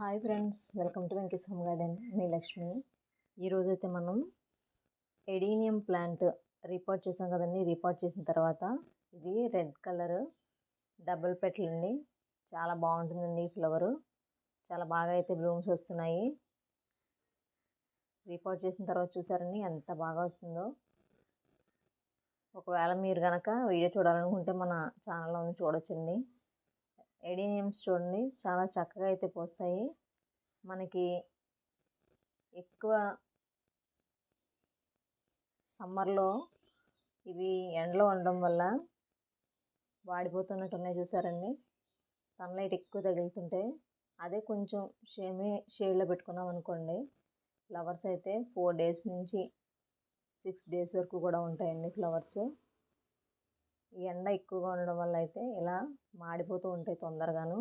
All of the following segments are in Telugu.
Hi friends welcome to Venky's home garden మీ లక్ష్మి ఈరోజైతే మనం ఎడీనియం ప్లాంట్ రిపోర్ట్ చేసాం కదండి. రిపోర్ట్ చేసిన తర్వాత ఇది రెడ్ కలర్ డబుల్ పెట్లండి చాలా బాగుంటుందండి ఈ ఫ్లవరు చాలా బాగా అయితే బ్లూమ్స్ వస్తున్నాయి. రిపోర్ట్ చేసిన తర్వాత చూసారండి ఎంత బాగా వస్తుందో. ఒకవేళ మీరు కనుక వీడియో చూడాలనుకుంటే మన ఛానల్లో చూడొచ్చండి. ఎడీనియమ్స్ చూడండి. చాలా చక్కగా అయితే పోస్తాయి. మనకి ఎక్కువ సమ్మర్లో ఇవి ఎండలో ఉండడం వల్ల వాడిపోతున్నట్టు ఉన్నాయి చూసారండి. సన్లైట్ ఎక్కువ తగులుతుంటే అదే కొంచెం షేమే షేడ్లో పెట్టుకున్నాం అనుకోండి. ఫ్లవర్స్ అయితే ఫోర్ డేస్ నుంచి సిక్స్ డేస్ వరకు కూడా ఉంటాయండి ఫ్లవర్స్. ఈ ఎండ ఎక్కువగా ఉండడం వల్ల అయితే ఇలా మాడిపోతూ ఉంటాయి తొందరగాను.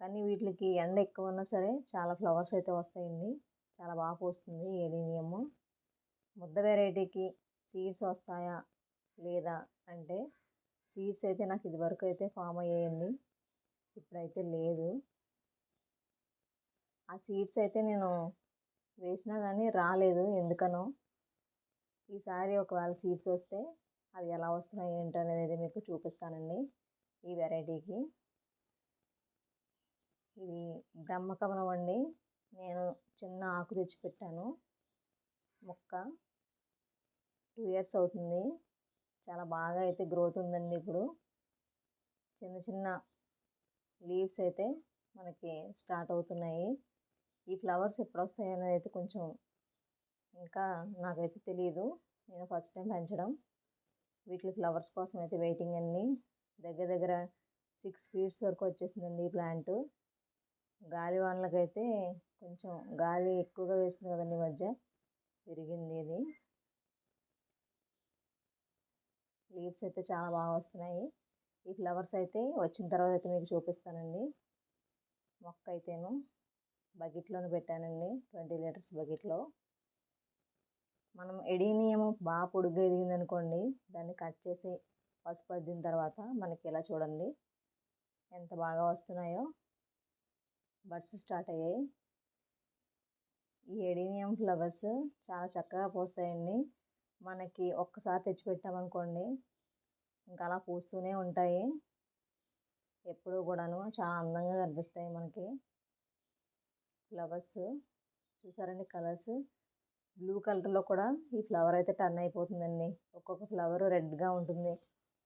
కానీ వీటికి ఎండ ఎక్కువ ఉన్నా సరే చాలా ఫ్లవర్స్ అయితే వస్తాయండి. చాలా బాగా పోస్తుంది ఏడీనియము ముద్ద వెరైటీకి సీడ్స్ వస్తాయా లేదా అంటే సీడ్స్ అయితే నాకు ఇదివరకు అయితే ఫామ్ అయ్యాయండి. ఇప్పుడైతే లేదు. ఆ సీడ్స్ అయితే నేను వేసినా కానీ రాలేదు ఎందుకనో. ఈసారి ఒకవేళ సీడ్స్ వస్తే అవి ఎలా వస్తున్నాయి ఏంటి అనేది మీకు చూపిస్తానండి ఈ వెరైటీకి. ఇది బ్రహ్మకమలం అండి. నేను చిన్న ఆకు తెచ్చి పెట్టాను. మొక్క టూ ఇయర్స్ అవుతుంది. చాలా బాగా అయితే గ్రోత్ ఉందండి ఇప్పుడు. చిన్న చిన్న లీవ్స్ అయితే మనకి స్టార్ట్ అవుతున్నాయి. ఈ ఫ్లవర్స్ ఎప్పుడు వస్తాయి అనేది అయితే కొంచెం ఇంకా నాకైతే తెలియదు నేను ఫస్ట్ టైం పెంచడం. వీటి ఫ్లవర్స్ కోసం అయితే వెయిటింగ్ అండి దగ్గర దగ్గర సిక్స్ ఫీట్స్ వరకు వచ్చేసిందండి ఈ ప్లాంట్. గాలి వానలకైతే కొంచెం గాలి ఎక్కువగా వేస్తుంది కదండి మధ్య. పెరిగింది ఇది. లీవ్స్ అయితే చాలా బాగా వస్తున్నాయి. ఈ ఫ్లవర్స్ అయితే వచ్చిన తర్వాత అయితే మీకు చూపిస్తానండి. మొక్క అయితేను బకెట్లోనే పెట్టానండి ట్వంటీ లీటర్స్ బకెట్లో. మనం ఎడీనియం బాగా పొడుగ్గా ఎదిగింది అనుకోండి దాన్ని కట్ చేసి పసుపు అద్దిన తర్వాత మనకి ఇలా చూడండి? ఎంత బాగా వస్తున్నాయో. బడ్స్ స్టార్ట్ అయ్యాయి. ఈ ఎడీనియం ఫ్లవర్స్ చాలా చక్కగా పోస్తాయండి. మనకి ఒక్కసారి తెచ్చిపెట్టామనుకోండి ఇంకా అలా పూస్తూనే ఉంటాయి. ఎప్పుడూ కూడాను చాలా అందంగా కనిపిస్తాయి మనకి. ఫ్లవర్స్ చూసారండి కలర్స్? బ్లూ కలర్లో కూడా ఈ ఫ్లవర్ అయితే టర్న్ అయిపోతుందండి. ఒక్కొక్క ఫ్లవర్ రెడ్గా ఉంటుంది.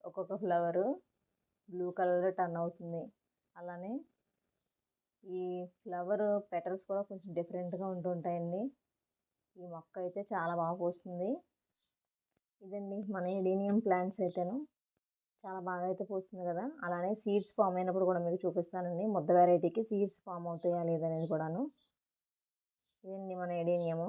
ఒక్కొక్క ఫ్లవరు బ్లూ కలర్లో టర్న్ అవుతుంది. అలానే ఈ ఫ్లవర్ పెటల్స్ కూడా కొంచెం డిఫరెంట్గా ఉంటుంటాయండి ఈ మొక్క అయితే చాలా బాగా పోస్తుంది. ఇదండి మన ఎడీనియం ప్లాంట్స్ అయితేను చాలా బాగా అయితే పోస్తుంది కదా. అలానే సీడ్స్ ఫామ్ అయినప్పుడు కూడా మీకు చూపిస్తానండి. ముద్ద వెరైటీకి సీడ్స్ ఫామ్ అవుతాయా లేదనేది కూడాను. ఇదండి మన ఎడీనియము.